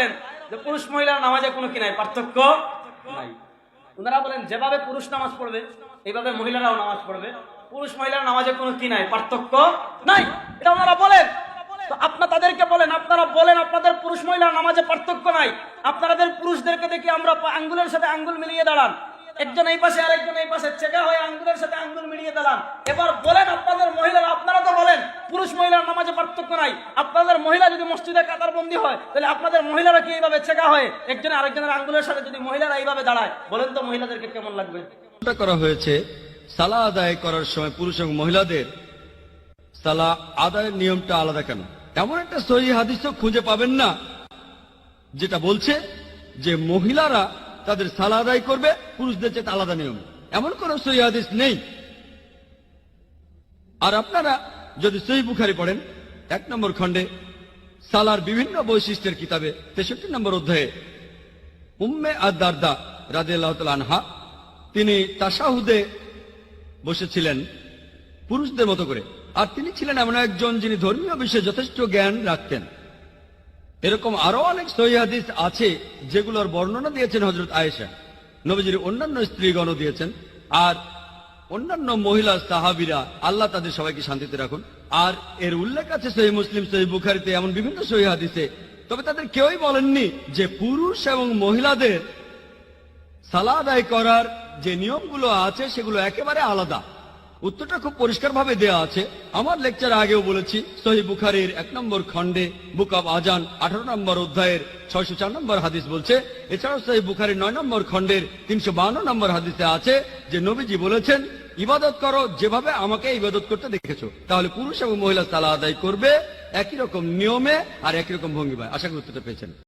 বলেন যে পুরুষ মহিলার নামাজে কোনো কি নাই? পার্থক্য নাই। ওনারা বলেন, যেভাবে পুরুষ নামাজ পড়বে এইভাবে মহিলারাও নামাজ পড়বে। পুরুষ মহিলার নামাজে কোনো কি নাই? পার্থক্য নাই। এটা ওনারা বলেন। আপনার তাদেরকে বলেন, আপনারা বলেন, আপনাদের পুরুষ মহিলার নামাজে পার্থক্য নাই। আপনাদের পুরুষদেরকে দেখি আমরা আঙ্গুলের সাথে আঙ্গুল মিলিয়ে দাঁড়ান। একজন এই পাশে আরেকজন এই পাশে। চেকা হয়ে আঙ্গুলের সাথে আঙ্গুল মিলিয়ে দাঁড়ান। এবার বলেন আপনাদের মহিলারা আপনারা তো বলেন পুরুষ মহিলার নামাজে পার্থক্য নাই। আপনাদের মহিলা যদি মসজিদে কাতার বন্দি হয়, তাহলে আপনাদের মহিলারা কি এইভাবে চেকা হয়? একজনে আরেকজনের আঙ্গুলের সাথে যদি মহিলারা এইভাবে দাঁড়ায়, বলেন তো মহিলাদেরকে কেমন লাগবে? করা হয়েছে সালা আদায় করার সময় পুরুষ এবং মহিলাদের, সালা আদায়ের নিয়মটা আলাদা কেন? এমন একটা সহি হাদিসও খুঁজে পাবেন না, যেটা বলছে যে মহিলারা তাদের সালা আদায় করবে, পুরুষদের চেয়ে আলাদা নিয়ম। এমন কোন সহি হাদিস নেই। আর আপনারা যদি সহি বুখারি পড়েন এক নম্বর খণ্ডে, সালার বিভিন্ন বৈশিষ্ট্যের কিতাবে তেষট্টি নম্বর অধ্যায়ে, উম্মে আদারদা আনহা, তিনি তাসাহুদে বসেছিলেন পুরুষদের মতো করে। আর তিনি ছিলেন এমন একজন যিনি ধর্মীয় বিষয়ে যথেষ্ট জ্ঞান রাখতেন। এরকম আরও অনেক সহি হাদিস আছে যেগুলোর বর্ণনা দিয়েছেন হজরত আয়েশা। নবীজির অন্যান্য স্ত্রীগণও দিয়েছেন। আর অন্যান্য মহিলা সাহাবিরা, আল্লাহ তাদের সবাইকে শান্তিতে রাখুন। আর এর উল্লেখ আছে সহি মুসলিম, সহি বুখারিতে এমন বিভিন্ন সহি হাদিসে। তবে তাদের কেউই বলেননি যে পুরুষ এবং মহিলাদের সালা আদায় করার যে নিয়মগুলো আছে, সেগুলো একেবারে আলাদা। উত্তরটা খুব পরিষ্কার ভাবে দেওয়া আছে। আমার লেকচার আগেও বলেছি, সহি বুখারির এক নম্বর খণ্ডে, বুক অব আজান আঠারো নম্বর অধ্যায়ের ছয়শো চার নম্বর হাদিস বলছে। এছাড়াও সহি বুখারির নয় নম্বর খণ্ডের তিনশো বান্ন নম্বর হাদিসে আছে যে নবীজি বলেছেন ইবাদত করো, যেভাবে আমাকে ইবাদত করতে দেখেছ। তাহলে পুরুষ এবং মহিলা তালা আদায় করবে একই রকম নিয়মে আর একই রকম ভঙ্গিমায়। আশা করি উত্তরটা পেয়েছেন।